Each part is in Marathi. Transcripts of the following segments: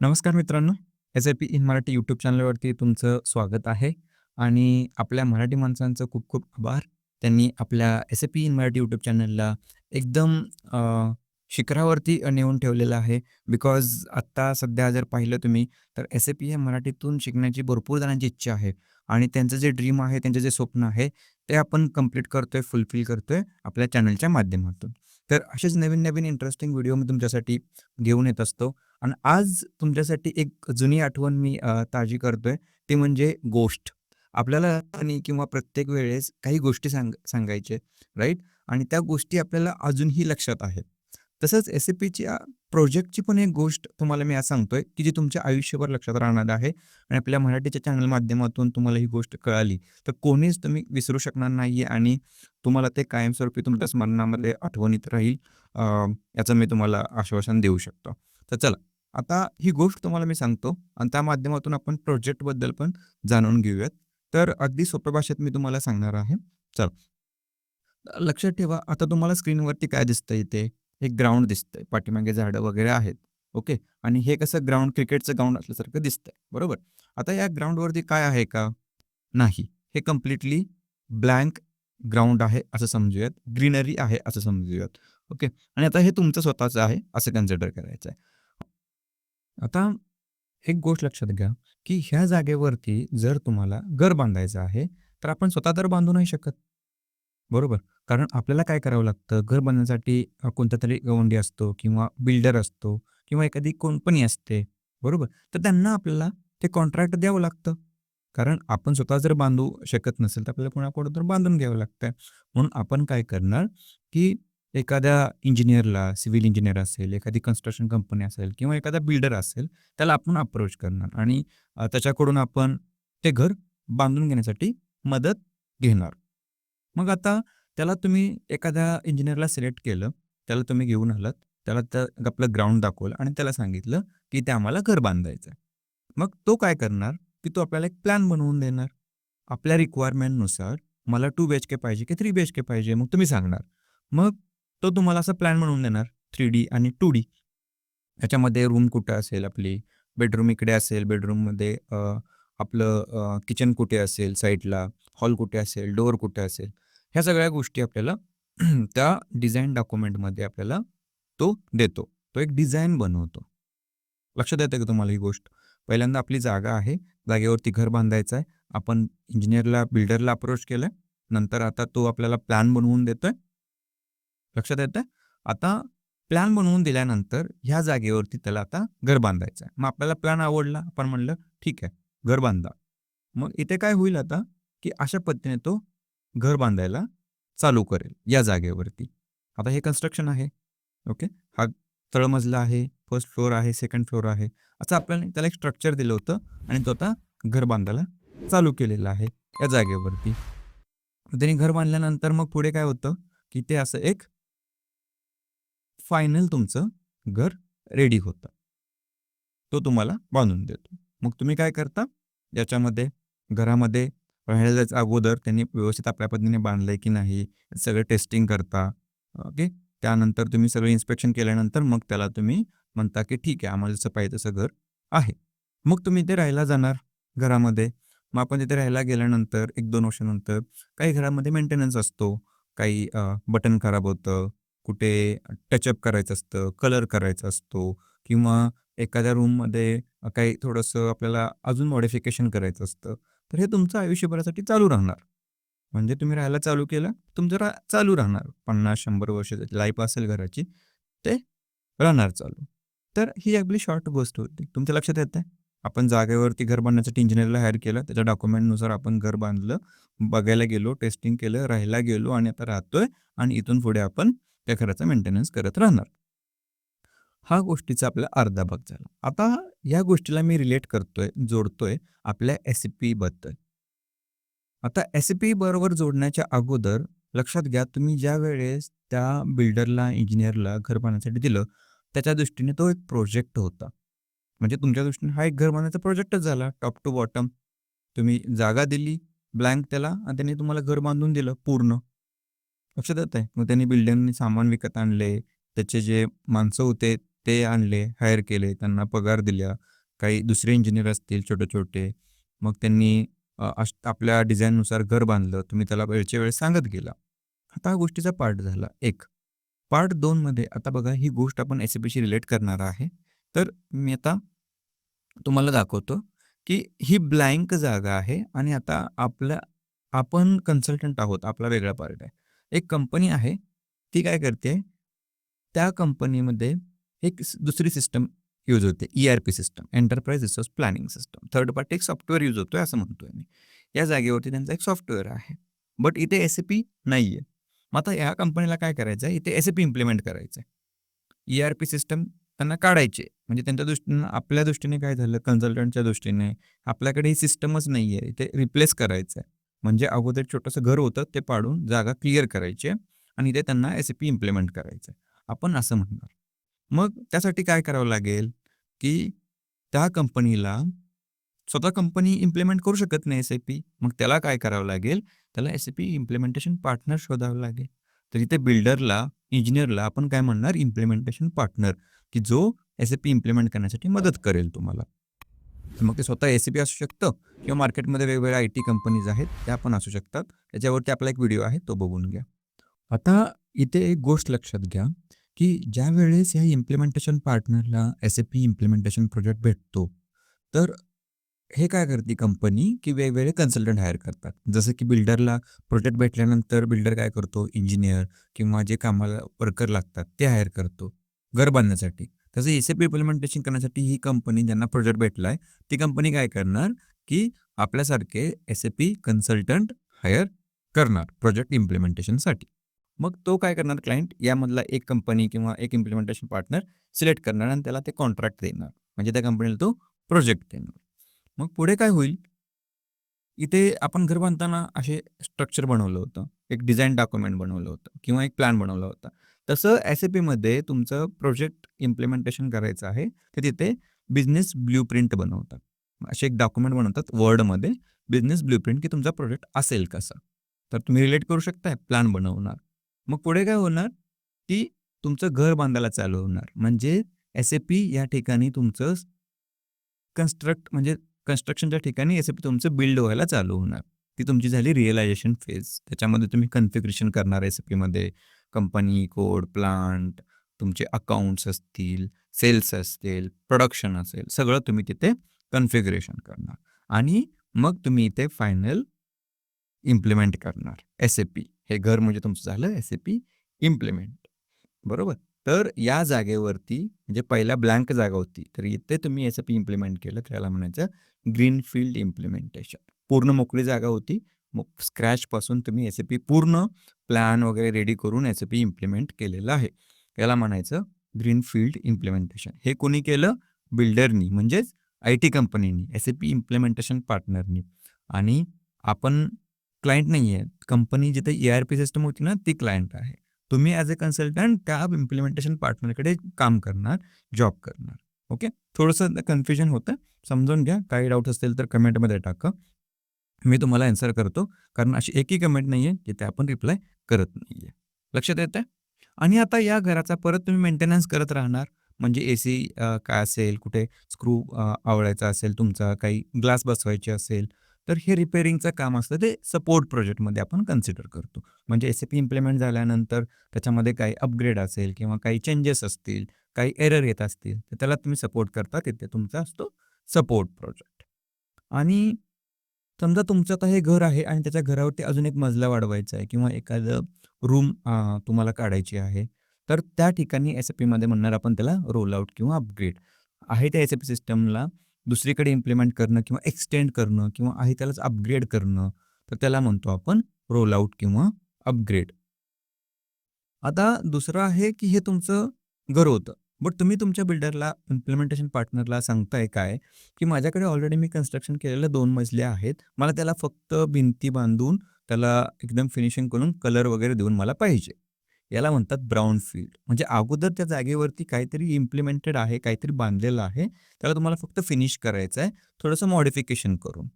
नमस्कार मित्रांनो. एस-ए-पी इन मराठी यूट्यूब चॅनलवरती तुमचं स्वागत आहे आणि आपल्या मराठी माणसांचं खूप-खूप आभार. त्यांनी आपल्या एस-ए-पी इन मराठी यूट्यूब चॅनलला एकदम शिखरावरती नेऊन ठेवलेलं आहे. बिकॉज आत्ता सध्या जर पाहिलं तुम्ही तर एस-ए-पी हे मराठीतून शिकण्याची भरपूर जणांची इच्छा आहे आणि त्यांचं जे ड्रीम आहे, त्यांचं जे स्वप्न आहे, ते आपण कंप्लीट करतोय, फुलफिल करतोय आपल्या चॅनलच्या माध्यमातून. तर असेच नवीन-नवीन इंटरेस्टिंग व्हिडिओ मी तुमच्यासाठी घेऊन येत असतो आणि आज तुमच्यासाठी एक जुनी आठवण मी अ, ताजी करतोय, ती म्हणजे गोष्ट. आपल्याला आणि किंवा प्रत्येक वेळेस काही गोष्टी सांग सांगायचे राईट? आणि त्या गोष्टी आपल्याला अजूनही लक्षात आहेत. तसंच एस-ए-पीच्या प्रोजेक्टची पण एक गोष्ट तुम्हाला मी आज सांगतोय, की जी तुमच्या आयुष्यभर लक्षात राहणार आहे आणि आपल्या मराठीच्या चॅनल माध्यमातून तुम्हाला ही गोष्ट कळाली, तर कोणीच तुम्ही विसरू शकणार नाहीये आणि तुम्हाला ते कायमस्वरूपी तुमच्या स्मरणामध्ये आठवणीत राहील अ, याचं मी तुम्हाला आश्वासन देऊ शकतो. तर चला, आता ही गोष्ट तुम्हाला मी सांगतो आणि त्या माध्यमातून आपण प्रोजेक्टबद्दल पण जाणून घेऊयात. तर अगदी सोप्या भाषेत मी तुम्हाला सांगणार आहे. चल लक्षात ठेवा, आता तुम्हाला स्क्रीनवरती काय दिसतंय इथे? एक ग्राउंड दिसतंय. पाठीमागे झाडं वगैरे आहेत. ओके. आणि हे कसं ग्राउंड क्रिकेटचं ग्राउंड असल्यासारखं दिसतंय. बरोबर? आता या ग्राउंडवरती काय आहे का? नाही. हे कंप्लीटली ब्लँक ग्राउंड आहे असं समजूयात. ग्रीनरी आहे असं समजूयात. ओके. आणि आता हे तुमचं स्वतःचं आहे असं कन्सिडर करायचं आहे. आता एक गोष्ट लक्षात घ्या, की ह्या जागेवरती जर तुम्हाला घर बांधायचं आहे, तर आपण स्वतः तर बांधू नाही शकत. बरोबर? कारण आपल्याला काय करावं लागतं, घर बांधण्यासाठी अ, कोणतातरी गवंडी असतो किंवा बिल्डर असतो किंवा एखादी कंपनी असते. बरोबर? तर त्यांना आपल्याला ते कॉन्ट्रॅक्ट द्यावं लागतं. कारण आपण स्वतः जर बांधू शकत नसेल, तर आपल्याला कोणाकडून तर बांधून घ्यावं लागतं म्हणून आपण काय करणार, की एखाद्या इंजिनियरला सिव्हिल इंजिनियर असेल, एखादी कन्स्ट्रक्शन कंपनी असेल किंवा एखादा बिल्डर असेल, त्याला आपण अप्रोच करणार आणि त्याच्याकडून आपण ते घर बांधून घेण्यासाठी मदत घेणार. मग आता त्याला तुम्ही एखाद्या इंजिनियरला सिलेक्ट केलं, त्याला तुम्ही घेऊन आलात, त्याला त्या आपलं ग्राउंड दाखवलं आणि त्याला सांगितलं, की ते आम्हाला घर बांधायचं आहे. मग तो काय करणार, की तो आपल्याला एक प्लॅन बनवून देणार. आपल्या रिक्वायरमेंटनुसार मला टू बी एच के पाहिजे की थ्री बी एच के पाहिजे, मग तुम्ही सांगणार. मग तो तुम्हाला असं प्लॅन बनवून देणार थ्री डी आणि टू डी ह्याच्यामध्ये रूम कुठे असेल आपली, बेडरूम इकडे असेल, बेडरूममध्ये आपलं किचन कुठे असेल साईडला हॉल कुठे असेल, डोअर कुठे असेल, ह्या सगळ्या गोष्टी आपल्याला त्या डिझाईन डॉक्युमेंटमध्ये आपल्याला तो देतो. तो एक डिझाईन बनवतो. लक्षात येतंय का तुम्हाला ही गोष्ट? पहिल्यांदा आपली जागा आहे, जागेवरती घर बांधायचं आहे. आपण इंजिनियरला बिल्डरला अप्रोच केलंय. नंतर आता तो आपल्याला प्लॅन बनवून देतोय. लक्षात येतंय? आता प्लॅन बनवून दिल्यानंतर ह्या जागेवरती त्याला आता घर बांधायचं आहे. मग आपल्याला प्लॅन आवडला, आपण म्हणलं, "ठीक आहे, घर बांधा." मग इथे काय होईल आता, की अशा पद्धतीने तो घर बांधायला चालू करेल या जागेवरती. आता हे कन्स्ट्रक्शन आहे. ओके. हा तळमजला आहे, फर्स्ट फ्लोर आहे, सेकंड फ्लोर आहे. असं आपल्याला त्याला एक स्ट्रक्चर दिलं होतं आणि तो आता घर बांधायला चालू केलेला आहे या जागेवरती. त्यांनी घर बांधल्यानंतर मग पुढे काय होतं, की ते असं एक फायनल तुमचं घर रेडी होतं. तो तुम्हाला बांधून देतो. मग तुम्ही काय करता, याच्यामध्ये घरामध्ये राहायला अगोदर त्यांनी व्यवस्थित आपल्या पद्धतीने आहे की नाही, सगळं टेस्टिंग करता. ओके. त्यानंतर तुम्ही सगळं इन्स्पेक्शन केल्यानंतर मग त्याला तुम्ही म्हणता, की "ठीक आहे, आम्हाला जसं पाहिजे तसं घर आहे." मग तुम्ही इथे राहायला जाणार घरामध्ये. मग आपण तिथे राहायला गेल्यानंतर 1-2 वर्षानंतर काही घरामध्ये मेंटेनन्स असतो. काही बटन खराब होतं, कुठे टचअप करायचं असतं, कलर करायचा असतो किंवा एखाद्या रूममध्ये काही थोडंसं आपल्याला अजून मॉडिफिकेशन करायचं असतं. तर हे तुमचं आयुष्यभरासाठी चालू राहणार. म्हणजे तुम्ही राहायला चालू केलं, तुमचं रा चालू राहणार. 50-100 वर्षाची लाईफ असेल घराची, ते राहणार चालू. तर ही आपली शॉर्ट गोष्ट होती. तुमच्या लक्षात येतंय? आपण जागेवरती घर बांधण्यासाठी इंजिनिअरला हायर केलं, त्याच्या डॉक्युमेंटनुसार आपण घर बांधलं, बघायला गेलो, टेस्टिंग केलं, राहायला गेलो आणि आता राहतोय आणि इथून पुढे आपण त्या घराचा मेंटेनन्स करत राहणार. हा गोष्टीचा आपला अर्धा भाग झाला. आता या गोष्टीला मी रिलेट करतोय, जोडतोय आपल्या एस पी बद्दल आता एस पी बरोबर जोडण्याच्या अगोदर लक्षात घ्या, तुम्ही ज्या वेळेस त्या बिल्डरला, इंजिनियरला घर बांधण्यासाठी दिलं, त्याच्या दृष्टीने तो एक प्रोजेक्ट होता. म्हणजे तुमच्या दृष्टीने हा एक घर बांधण्याचा प्रोजेक्टच झाला टॉप टू बॉटम. तुम्ही जागा दिली, ब्लँक त्याला आणि त्यांनी तुम्हाला घर बांधून दिलं पूर्ण. लक्षात आहे मग त्यांनी बिल्डिंगने सामान विकत आणले, त्याचे जे माणसं होते ते आणले, हायर केले, त्यांना पगार दिल्या काही दुसरे इंजिनियर असतील छोटे-छोटे, मग त्यांनी आपल्या डिझाईननुसार घर बांधलं. तुम्ही त्याला वेळच्या वेळेस सांगत गेला. आता हा गोष्टीचा पार्ट झाला एक. पार्ट 2 मध्ये आता बघा ही गोष्ट आपण एस-ए-पीशी रिलेट करणार आहे. तर मी आता तुम्हाला दाखवतो, की ही ब्लँक जागा आहे आणि आता आपल्या आपण कन्सल्टंट आहोत. आपला वेगळा पार्ट आहे. एक कंपनी आहे, ती काय करते, त्या कंपनीमध्ये एक दुसरी सिस्टम यूज होते. ERP system, enterprise resource planning system. Third party एक सॉफ्टवेअर यूज होतोय असं म्हणतोय मी. या जागेवरती त्यांचा एक सॉफ्टवेअर आहे. बट इथे एस-ए-पी आहे मग आता या कंपनीला काय करायचं आहे, इथे एस-ए-पी इम्प्लिमेंट करायचं आहे. ई-आर-पी सिस्टम त्यांना काढायची आहे. म्हणजे त्यांच्या दृष्टीनं आपल्या दृष्टीने काय झालं, कन्सल्टंटच्या दृष्टीने आपल्याकडे ही सिस्टमच आहे इथे रिप्लेस करायचं आहे. म्हणजे अगोदर छोटंसं घर होतं, ते पाडून जागा क्लिअर करायची आणि ते त्यांना एस पी इम्प्लिमेंट करायचं आपण असं म्हणणार. मग त्यासाठी काय करावं लागेल, की त्या कंपनीला स्वतः कंपनी इम्प्लिमेंट करू शकत नाही एस-ए-पी. मग त्याला काय करावं लागेल, त्याला एस-ए-पी इम्प्लिमेंटेशन पार्टनर शोधावं लागेल. तर इथे बिल्डरला, इंजिनियरला आपण काय म्हणणार, इम्प्लिमेंटेशन पार्टनर, की जो एस-ए-पी इम्प्लिमेंट करण्यासाठी मदत करेल तुम्हाला. तर मग ते स्वतः एस-ए-पी असू शकतं किंवा मार्केटमध्ये वेगवेगळ्या आय-टी कंपनीज आहेत, त्या पण असू शकतात. त्याच्यावरती आपला एक व्हिडिओ आहे, तो बघून घ्या. आता इथे एक गोष्ट लक्षात घ्या, की ज्यावेळेस ह्या इम्प्लिमेंटेशन पार्टनरला एस-ए-पी इम्प्लिमेंटेशन प्रोजेक्ट भेटतो, तर हे काय करते कंपनी, की वेगवेगळे कन्सल्टंट हायर करतात. जसं की बिल्डरला प्रोजेक्ट भेटल्यानंतर बिल्डर काय करतो, इंजिनियर किंवा जे कामाला वर्कर लागतात, ते हायर करतो घर बांधण्यासाठी. तसं एस-ए-पी इम्प्लिमेंटेशन करण्यासाठी ही कंपनी ज्यांना प्रोजेक्ट भेटलाय, ती कंपनी काय करणार, की आपल्यासारखे S A P consultant hire करणार प्रोजेक्ट इम्प्लिमेंटेशनसाठी. मग तो काय करणार क्लायंट, यामधला एक कंपनी किंवा एक इम्प्लिमेंटेशन पार्टनर सिलेक्ट करणार आणि त्याला ते कॉन्ट्रॅक्ट देणार. म्हणजे त्या कंपनीला तो प्रोजेक्ट देणार. मग पुढे काय होईल, इथे आपण घर बांधताना असे स्ट्रक्चर बनवलं होतं. एक डिझाईन डॉक्युमेंट बनवलं होतं किंवा एक प्लॅन बनवला होता. तसं एस-ए-पीमध्ये तुमचं प्रोजेक्ट इम्प्लिमेंटेशन करायचं आहे, तर तिथे बिझनेस ब्लूप्रिंट बनवतात. असे एक डॉक्युमेंट बनवतात वर्डमध्ये, बिझनेस ब्लूप्रिंट, की तुमचा प्रोजेक्ट असेल कसा. तर तुम्ही रिलेट करू शकताय, प्लॅन बनवणार. मग पुढे काय होणार, की तुमचं घर बांधायला चालू होणार. म्हणजे एस-ए-पी या ठिकाणी तुमचं कन्स्ट्रक्ट म्हणजे कन्स्ट्रक्शनच्या ठिकाणी एस-ए-पी तुमचं बिल्ड व्हायला चालू होणार. ती तुमची झाली रिअलायझेशन फेज. त्याच्यामध्ये तुम्ही कन्फिग्रेशन करणार एस-ए-पीमध्ये. कंपनी, कोड, प्लांट, तुमचे अकाउंट्स असतील, सेल्स असतील, प्रोडक्शन असेल, सगळं तुम्ही तिथे कन्फिगरेशन करणार आणि मग तुम्ही इथे फायनल इम्प्लिमेंट करणार एस-ए-पी. हे घर म्हणजे तुमचं झालं एस-ए-पी इम्प्लिमेंट. बरोबर? तर या जागेवरती म्हणजे पहिला ब्लँक जागा होती. तर इथे तुम्ही एस-ए-पी इम्प्लिमेंट केलं, त्याला म्हणायचं ग्रीनफील्ड इम्प्लिमेंटेशन. पूर्ण मोकळी जागा होती. मग स्क्रॅचपासून तुम्ही एस-ए-पी पूर्ण प्लॅन वगैरे रेडी करून एस-ए-पी इम्प्लिमेंट केलेलं आहे. याला म्हणायचं ग्रीन फील्ड इम्प्लिमेंटेशन. हे कोणी केलं? बिल्डरनी म्हणजेच आय-टी कंपनीनी, एस-ए-पी इम्प्लिमेंटेशन पार्टनरनी आणि आपण क्लायंट नाहीये. कंपनी जिथे ई-आर-पी सिस्टम होती ना, ती क्लायंट आहे. तुम्ही ॲज अ कन्सल्टंट त्या इम्प्लिमेंटेशन पार्टनरकडे काम करणार, जॉब करणार. ओके. थोडंसं कन्फ्युजन होतं. समजून घ्या. काही डाऊट असतील तर कमेंटमध्ये टाका. मी तुम्हाला ॲन्सर करतो. कारण अशी एकही कमेंट नाही आहे जिथे आपण रिप्लाय करत नाही आहे लक्षात येतं आणि आता या घराचा परत तुम्ही मेंटेनन्स करत राहणार. म्हणजे ए सी काय असेल, कुठे स्क्रू आवडायचा आवळायचा असेल तुमचा, काही ग्लास बसवायचे असेल, तर हे रिपेअरिंगचं काम असतं ते सपोर्ट प्रोजेक्टमध्ये आपण कन्सिडर करतो. म्हणजे एस-ए-पी इम्प्लिमेंट झाल्यानंतर त्याच्यामध्ये काही अपग्रेड असेल किंवा काही चेंजेस असतील, काही एरर येत असतील, तर त्याला तुम्ही सपोर्ट करता. तिथे तुमचा असतो सपोर्ट प्रोजेक्ट. आणि समजा तुमचं काही हे घर आहे आणि त्याच्या घरावरती अजून एक मजला वाढवायचा आहे किंवा एखादं रूम तुम्हाला काढायची आहे. तर त्या ठिकाणी एस पी मध्ये म्हणणार आपण त्याला रोल आउट किंवा अपग्रेड. आहे त्या एस पी सिस्टमला दुसरीकडे इम्प्लिमेंट करणं किंवा एक्सटेंड करणं किंवा आहे त्यालाच अपग्रेड करणं, तर त्याला म्हणतो आपण रोल आउट किंवा अपग्रेड. आता दुसरं आहे, की हे तुमचं घर होतं. बट तुम्ही तुमच्या बिल्डरला, इम्प्लिमेंटेशन पार्टनरला सांगताय काय, की माझ्याकडे ऑलरेडी मी कन्स्ट्रक्शन केलेल्या दोन मजले आहेत. मला त्याला फक्त भिंती बांधून, त्याला एकदम फिनिशिंग करून, कलर वगैरे देऊन मला पाहिजे. याला म्हणतात ब्राऊन फील्ड म्हणजे अगोदर त्या जागेवरती काहीतरी इम्प्लिमेंटेड आहे, काहीतरी बांधलेलं आहे. त्याला तुम्हाला फक्त फिनिश करायचं आहे, थोडंसं मॉडिफिकेशन करून.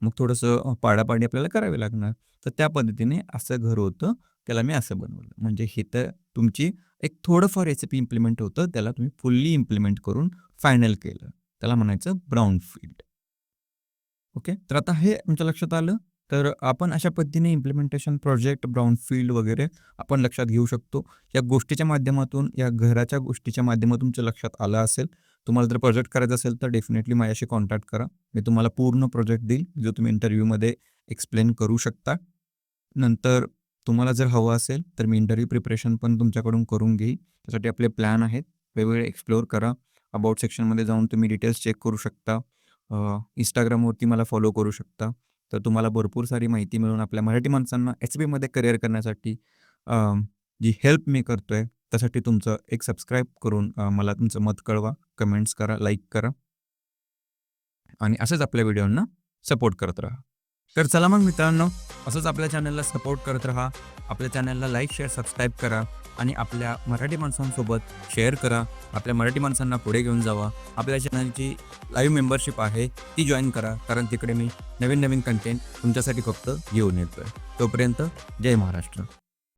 मग थोडंसं पाडापाडी आपल्याला करावी लागणार. तर त्या पद्धतीने असं घर होतं. त्याला मी असं बनवलं. म्हणजे इथं तुमची एक थोडंफार रेसिपी इम्प्लिमेंट होतं त्याला तुम्ही फुल्ली इम्प्लिमेंट करून फायनल केलं. त्याला म्हणायचं ब्राऊन फील्ड ओके तर आता हे तुमच्या लक्षात आलं. तर आपण अशा पद्धतीने इम्प्लिमेंटेशन प्रोजेक्ट ब्राऊन फील्ड वगैरे आपण लक्षात घेऊ शकतो. या गोष्टीच्या माध्यमातून या घराच्या गोष्टीच्या माध्यमातून तुमच्या लक्षात आलं असेल. तुम्हाला जर प्रोजेक्ट करायचा असेल तर डेफिनेटली माझ्याशी कॉन्टॅक्ट करा. मी तुम्हाला पूर्ण प्रोजेक्ट देईल जो तुम्ही इंटरव्ह्यूमध्ये एक्सप्लेन करू शकता. नंतर तुम्हाला जर हवं असेल तर मी इंटरव्ह्यू प्रिपरेशन पण तुमच्याकडून करून घेईन. त्यासाठी आपले प्लॅन आहेत. वेगवेगळे एक्सप्लोअर करा. अबाउट सेक्शनमध्ये जाऊन तुम्ही डिटेल्स चेक करू शकता. इंस्टाग्रामवरती मला फॉलो करू शकता. तर तुम्हाला भरपूर सारी माहिती मिळून आपल्या मराठी माणसांना एच बीमध्ये करिअर करण्यासाठी जी हेल्प मी करतो आहे त्यासाठी तुमचं एक सबस्क्राईब करून मला तुमचं मत कळवा. कमेंट्स करा लाईक करा. आणि असंच आपल्या व्हिडिओंना सपोर्ट करत राहा. तर चला मग मित्रांनो असंच आपल्या चॅनलला सपोर्ट करत राहा. आपल्या चॅनलला लाईक शेअर सबस्क्राईब करा. आणि आपल्या मराठी माणसांसोबत शेअर करा. आपल्या मराठी माणसांना पुढे घेऊन जावा. आपल्या चॅनलची लाईव्ह मेंबरशिप आहे ती जॉईन करा. कारण तिकडे मी नवीन नवीन कंटेंट तुमच्यासाठी फक्त घेऊन येतोय. तोपर्यंत जय महाराष्ट्र.